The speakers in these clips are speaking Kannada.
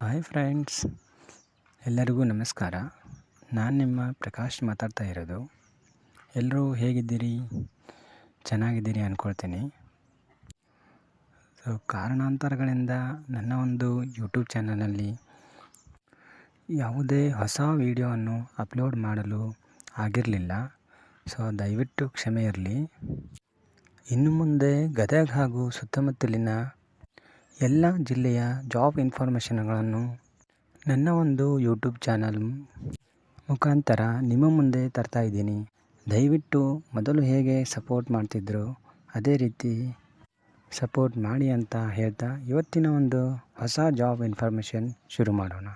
ಹಾಯ್ ಫ್ರೆಂಡ್ಸ್, ಎಲ್ಲರಿಗೂ ನಮಸ್ಕಾರ. ನಾನು ನಿಮ್ಮ ಪ್ರಕಾಶ್ ಮಾತಾಡ್ತಾ ಇರೋದು. ಎಲ್ಲರೂ ಹೇಗಿದ್ದೀರಿ? ಚೆನ್ನಾಗಿದ್ದೀರಿ ಅಂದ್ಕೊಳ್ತೀನಿ ಸೊ ಕಾರಣಾಂತರಗಳಿಂದ ನನ್ನ ಒಂದು ಯೂಟ್ಯೂಬ್ ಚಾನಲಲ್ಲಿ ಯಾವುದೇ ಹೊಸ ವೀಡಿಯೋವನ್ನು ಅಪ್ಲೋಡ್ ಮಾಡಲು ಆಗಿರಲಿಲ್ಲ. ಸೊ ದಯವಿಟ್ಟು ಕ್ಷಮೆ ಇರಲಿ. ಇನ್ನು ಮುಂದೆ ಗದಗ ಹಾಗೂ ಸುತ್ತಮುತ್ತಲಿನ ಎಲ್ಲ ಜಿಲ್ಲೆಯ ಜಾಬ್ ಇನ್ಫಾರ್ಮೇಷನ್ಗಳನ್ನು ನನ್ನ ಒಂದು ಯೂಟ್ಯೂಬ್ ಚಾನಲ್ ಮುಖಾಂತರ ನಿಮ್ಮ ಮುಂದೆ ತರ್ತಾ ಇದ್ದೀನಿ. ದಯವಿಟ್ಟು ಮೊದಲು ಹೇಗೆ ಸಪೋರ್ಟ್ ಮಾಡ್ತಿದ್ರು, ಅದೇ ರೀತಿ ಸಪೋರ್ಟ್ ಮಾಡಿ ಅಂತ ಹೇಳ್ತಾ ಇವತ್ತಿನ ಒಂದು ಹೊಸ ಜಾಬ್ ಇನ್ಫಾರ್ಮೇಷನ್ ಶುರು ಮಾಡೋಣ.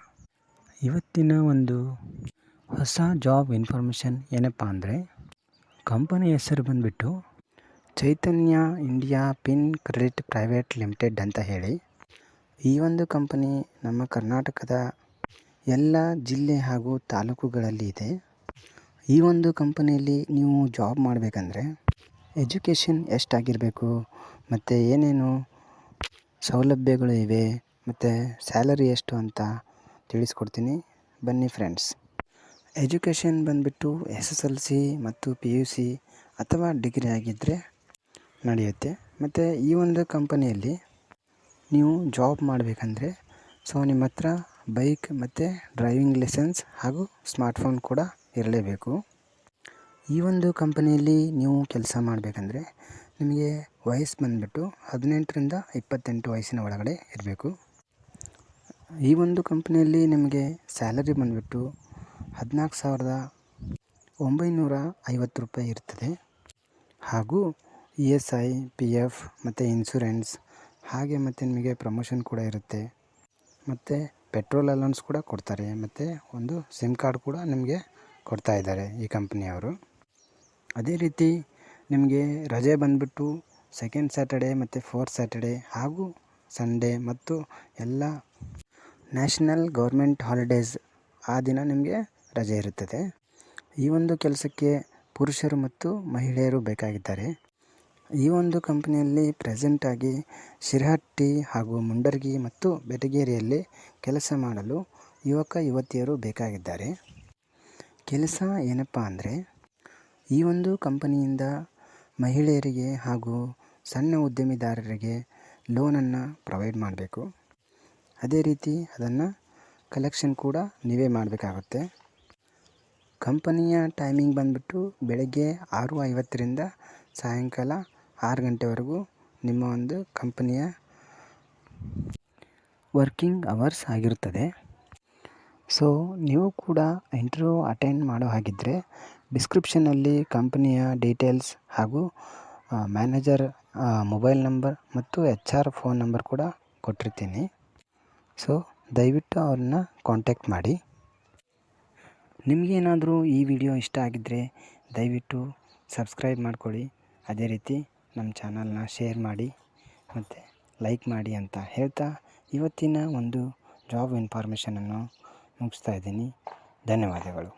ಇವತ್ತಿನ ಒಂದು ಹೊಸ ಜಾಬ್ ಇನ್ಫಾರ್ಮೇಷನ್ ಏನಪ್ಪ ಅಂದರೆ ಕಂಪನಿ ಹೆಸರು ಬಂದುಬಿಟ್ಟು Chaitanya India fin credit private limited ಅಂತ ಹೇಳಿ, ಈ ಒಂದು ಕಂಪನಿ ನಮ್ಮ ಕರ್ನಾಟಕದ ಎಲ್ಲ ಜಿಲ್ಲೆ ಹಾಗೂ ತಾಲೂಕುಗಳಲ್ಲಿ ಇದೆ. ಈ ಒಂದು ಕಂಪನಿಯಲ್ಲಿ ನೀವು ಜಾಬ್ ಮಾಡಬೇಕಂದ್ರೆ ಎಜುಕೇಷನ್ ಎಷ್ಟಾಗಿರಬೇಕು, ಮತ್ತು ಏನೇನು ಸೌಲಭ್ಯಗಳು ಇವೆ, ಮತ್ತು ಸ್ಯಾಲರಿ ಎಷ್ಟು ಅಂತ ತಿಳಿಸ್ಕೊಡ್ತೀನಿ. ಬನ್ನಿ ಫ್ರೆಂಡ್ಸ್. ಎಜುಕೇಷನ್ ಬಂದುಬಿಟ್ಟು ಎಸ್ ಎಸ್ ಎಲ್ ಸಿ ಮತ್ತು ಪಿ ಯು ಸಿ ಅಥವಾ ಡಿಗ್ರಿ ಆಗಿದ್ದರೆ ನಡೆಯುತ್ತೆ. ಮತ್ತು ಈ ಒಂದು ಕಂಪನಿಯಲ್ಲಿ ನೀವು ಜಾಬ್ ಮಾಡಬೇಕಂದ್ರೆ ಸೊ ನಿಮ್ಮ ಹತ್ರ ಬೈಕ್ ಮತ್ತು ಡ್ರೈವಿಂಗ್ ಲೈಸೆನ್ಸ್ ಹಾಗೂ ಸ್ಮಾರ್ಟ್ಫೋನ್ ಕೂಡ ಇರಲೇಬೇಕು. ಈ ಒಂದು ಕಂಪನಿಯಲ್ಲಿ ನೀವು ಕೆಲಸ ಮಾಡಬೇಕಂದ್ರೆ ನಿಮಗೆ ವಯಸ್ಸು ಬಂದುಬಿಟ್ಟು ಹದಿನೆಂಟರಿಂದ ಇಪ್ಪತ್ತೆಂಟು ವಯಸ್ಸಿನ ಒಳಗಡೆ ಇರಬೇಕು. ಈ ಒಂದು ಕಂಪನಿಯಲ್ಲಿ ನಿಮಗೆ ಸ್ಯಾಲರಿ ಬಂದುಬಿಟ್ಟು ಹದಿನಾಲ್ಕು ಸಾವಿರದ ಒಂಬೈನೂರ ಐವತ್ತು ರೂಪಾಯಿ ಇರ್ತದೆ. ಹಾಗೂ E S I, P F ಮತ್ತು ಇನ್ಸೂರೆನ್ಸ್. ಹಾಗೆ ಮತ್ತು ನಿಮಗೆ ಪ್ರಮೋಷನ್ ಕೂಡ ಇರುತ್ತೆ. ಮತ್ತು ಪೆಟ್ರೋಲ್ ಅಲೌನ್ಸ್ ಕೂಡ ಕೊಡ್ತಾರೆ. ಮತ್ತು ಒಂದು ಸಿಮ್ ಕಾರ್ಡ್ ಕೂಡ ನಿಮಗೆ ಕೊಡ್ತಾ ಇದ್ದಾರೆ ಈ ಕಂಪ್ನಿಯವರು. ಅದೇ ರೀತಿ ನಿಮಗೆ ರಜೆ ಬಂದುಬಿಟ್ಟು ಸೆಕೆಂಡ್ ಸ್ಯಾಟರ್ಡೆ ಮತ್ತು ಫೋರ್ತ್ ಸ್ಯಾಟರ್ಡೇ ಹಾಗೂ ಸಂಡೇ ಮತ್ತು ಎಲ್ಲ ನ್ಯಾಷನಲ್ ಗೌರ್ಮೆಂಟ್ ಹಾಲಿಡೇಸ್ ಆ ದಿನ ನಿಮಗೆ ರಜೆ ಇರುತ್ತದೆ. ಈ ಒಂದು ಕೆಲಸಕ್ಕೆ ಪುರುಷರು ಮತ್ತು ಮಹಿಳೆಯರು ಬೇಕಾಗಿದ್ದಾರೆ. ಈ ಒಂದು ಕಂಪನಿಯಲ್ಲಿ ಪ್ರೆಸೆಂಟಾಗಿ ಶಿರಹಟ್ಟಿ ಹಾಗೂ ಮುಂಡರ್ಗಿ ಮತ್ತು ಬೆಟಗೇರಿಯಲ್ಲಿ ಕೆಲಸ ಮಾಡಲು ಯುವಕ, ಯುವತಿಯರು ಬೇಕಾಗಿದ್ದಾರೆ. ಕೆಲಸ ಏನಪ್ಪ ಅಂದರೆ, ಈ ಒಂದು ಕಂಪನಿಯಿಂದ ಮಹಿಳೆಯರಿಗೆ ಹಾಗೂ ಸಣ್ಣ ಉದ್ಯಮಿದಾರರಿಗೆ ಲೋನನ್ನು ಪ್ರೊವೈಡ್ ಮಾಡಬೇಕು. ಅದೇ ರೀತಿ ಅದನ್ನು ಕಲೆಕ್ಷನ್ ಕೂಡ ನೀವೇ ಮಾಡಬೇಕಾಗುತ್ತೆ. ಕಂಪನಿಯ ಟೈಮಿಂಗ್ ಬಂದುಬಿಟ್ಟು ಬೆಳಗ್ಗೆ ಆರು ಐವತ್ತರಿಂದ ಸಾಯಂಕಾಲ ಆರು ಗಂಟೆವರೆಗೂ ನಿಮ್ಮ ಒಂದು ಕಂಪನಿಯ ವರ್ಕಿಂಗ್ ಅವರ್ಸ್ ಆಗಿರುತ್ತದೆ. ಸೊ, ನೀವು ಕೂಡ ಇಂಟರ್ವ್ಯೂ ಅಟೆಂಡ್ ಮಾಡೋ ಹಾಗಿದ್ದರೆ ಡಿಸ್ಕ್ರಿಪ್ಷನಲ್ಲಿ ಕಂಪನಿಯ ಡೀಟೇಲ್ಸ್ ಹಾಗೂ ಮ್ಯಾನೇಜರ್ ಮೊಬೈಲ್ ನಂಬರ್ ಮತ್ತು ಎಚ್ ಆರ್ ಫೋನ್ ನಂಬರ್ ಕೂಡ ಕೊಟ್ಟಿರ್ತೀನಿ. ಸೊ, ದಯವಿಟ್ಟು ಅವ್ರನ್ನ ಕಾಂಟ್ಯಾಕ್ಟ್ ಮಾಡಿ. ನಿಮಗೇನಾದರೂ ಈ ವಿಡಿಯೋ ಇಷ್ಟ ಆಗಿದ್ದರೆ ದಯವಿಟ್ಟು ಸಬ್ಸ್ಕ್ರೈಬ್ ಮಾಡ್ಕೊಳ್ಳಿ. ಅದೇ ರೀತಿ ನಮ್ಮ ಚಾನಲ್ನ ಶೇರ್ ಮಾಡಿ ಮತ್ತು ಲೈಕ್ ಮಾಡಿ ಅಂತ ಹೇಳ್ತಾ ಇವತ್ತಿನ ಒಂದು ಜಾಬ್ ಇನ್ಫಾರ್ಮೇಷನನ್ನು ಮುಗಿಸ್ತಾ ಇದ್ದೀನಿ. ಧನ್ಯವಾದಗಳು.